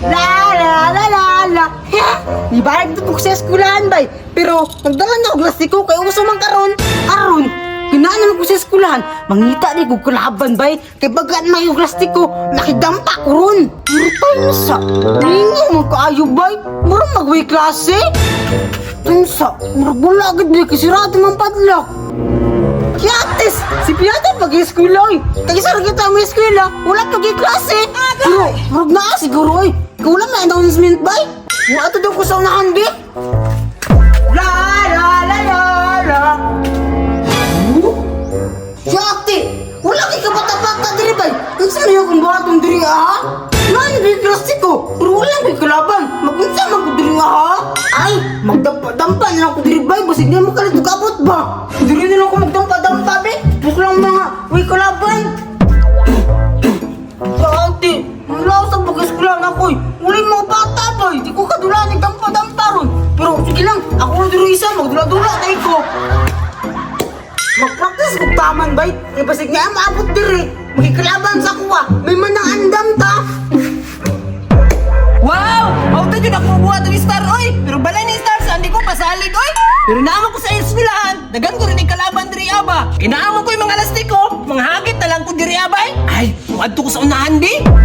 La la la la la. Di ba nagtupok sa eskulahan bay? Pero nagdala na og plastiko kay uso man karon. Aron. Kinaan ko sa eskulahan. Mangita di ko kalaban bay. Kay bagaan may og plastiko. Nakidampa ko ron. Irutay na sa. Lingaw mo kaayo bay. Murang magway klase. Tunsa. Murag wala agad bay kasirado man padlock. Yates! Si Piata pag-eskwela oy! Tagisara kita ang eskwela, wala pag-klase! Pero, marag na siguro oy! Ikaw lang may announcement bay! Nga ito daw ko sa unahan bi! La la la la la! Yate! Wala kay kabata-bata diri bay! Ang sa niyo kung batong diri ha? Nani bi plastiko? Pero wala kay kalaban! Magunsa man ko diri ha? Ay! Magdampa-dampa na lang ko diri bay! Basig na mo kalit kabot ba? Diri na lang ko magdampa-dampa bi! Buklang mga way kalaban! Yate! Wala sa na! Wala yung mga bata bay! Di ko kadula nagdampa-dampa ron! Pero sige lang! Ako na diri isa! Magdula-dula tayo ko! Mag-practice kung taman bay. Eh basig nga maabot diri. Magkikalaban sa kuwa. May manang andam ta. Wow! Auto yun ako buhat ng star, oy! Pero balay ni star sa hindi ko pasalig, oy! Pero naamo ko sa eskwelahan, dagan ko rin kalaban diri aba. Inaamo ko yung mga lastiko, mga hagit na lang ko diri abay. Ay, wadto ko sa unahan, di!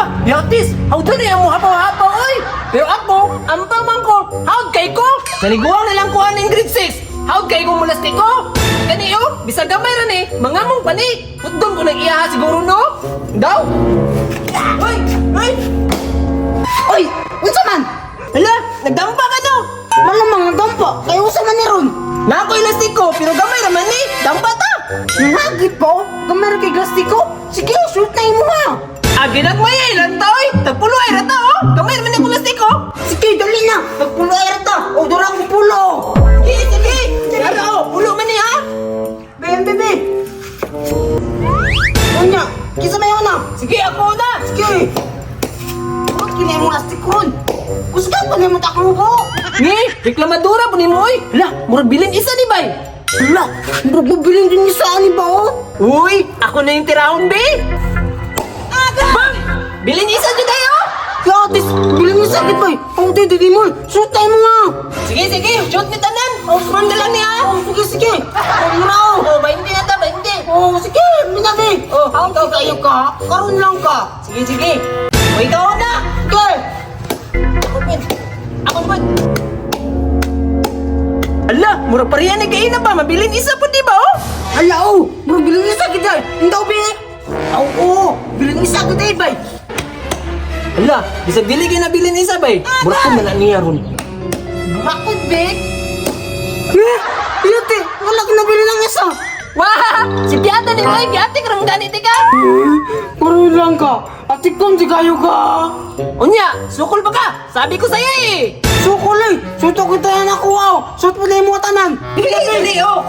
La! Yatis! Auto na yung hapaw-hapaw, oy! Pero ako, ampaw man ko, hawag kay ko! Naliguang na lang ko ng grade 6! Hawag kay ko mulastiko! Kaniyo, bisag gamay ran eh, mga mong pani! Hudon ko nang iyaha siguro no? Daw? Oy! Oy! Oy, unsa man? Hala, nagdampa ka no? Mga mga dampa. Kayo usa man ni ron. Na ako elastiko, pero gamay raman ni, dampa ta! Nangagit po. Kamera kay plastiko. Sige, shoot na imo ha. Agi nagmaya ilan ta oy! Tagpulo ay rata oh! Gamay raman ni elastiko! Sige, dali na. Nagpulo ay rata. O dura ko pulo. Sige, sige! Yara oh, pulo man ni ha! Ben, bebe. Unya, kisa may una. Sige, ako na! Sige. Bakit kinay mo plastik ron? Gusto ka pa mo taklubo. Ni, reklamadora po ni mo oy! Hala, murag bilin isa ni bay! Wala, bro, bibiling din ni sa ani ba oh? Uy, ako na yung tirahon, be! Bang! Bilin isa dyan tayo! Yatis, bilang ni sakit ba? Ang dito di mo. Shoot tayo mo nga. Sige, sige, shoot ni tanan! Oh, run na lang niya! Oh, sige, sige. Oh, muraw. Oh, 20 na ta, 20! Oh, sige, minabi. Oh, Ang ikaw, kayo ka, karon lang ka. Sige, sige! O, ikaw na! Okay. Ako, Ben! Ako, Ben! Ala, mura pariyan ni kayo na ba? Mabilin isa po, di ba, oh? Hala, oh, bro, bilang ni sakit ay. Hindi ako bi. Oh, oh, bilang ni sakit ay, bay. Ala, bisag dili kayo nabilin isa, bay. Mura ko man niya ron. Bakit, be? Eh, yate, wala ka nabili ng isa. Wah! Si Piata ni Moy, Piata karang ganit ka! Eh, karon lang ka. Ati kong di kayo ka. Unya, sukol ba ka? Sabi ko sa'yo eh! Sukol eh. Suto kita yan ako, wow. Sut mo na yung mga tanan. Hindi, hindi, oh!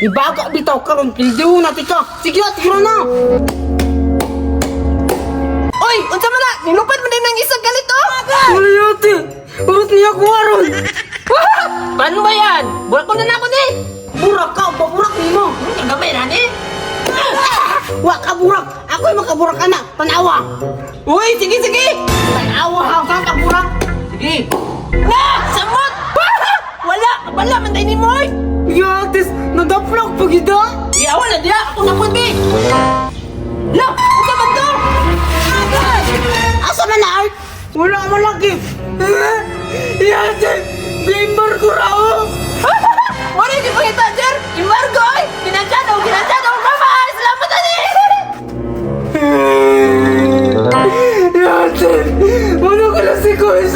Ibaga bitaw karon pildiw na tika. Sige, tira na. Oy, unsa man na? Nilupad mo din ng isang ganito! Wala yate. Bakit niya ko aron? Paano ba yan? Burak ko na na ako ni! Burak ka, paburak ni mo. Ang gamay na ni! Wa ka burak. Ako yung makaburak ka na. Tanawa. Uy, sige, sige! Tanawa ha ka kaburak. Sige! Na! Samot! Wala! Wala man tayo ni Moy! Ya, tes, nadaplak pa kita? Ya, wala dia. Ako na kundi. La, uka ba to? Asa na na? Wala mo lagi. Ya, tes, blimber ko rao. Wala di ko kita, Jer. Blimber ko, ay. Kinakano, kinakano. Mama, salamat na ni. Wala ko lang si Kuya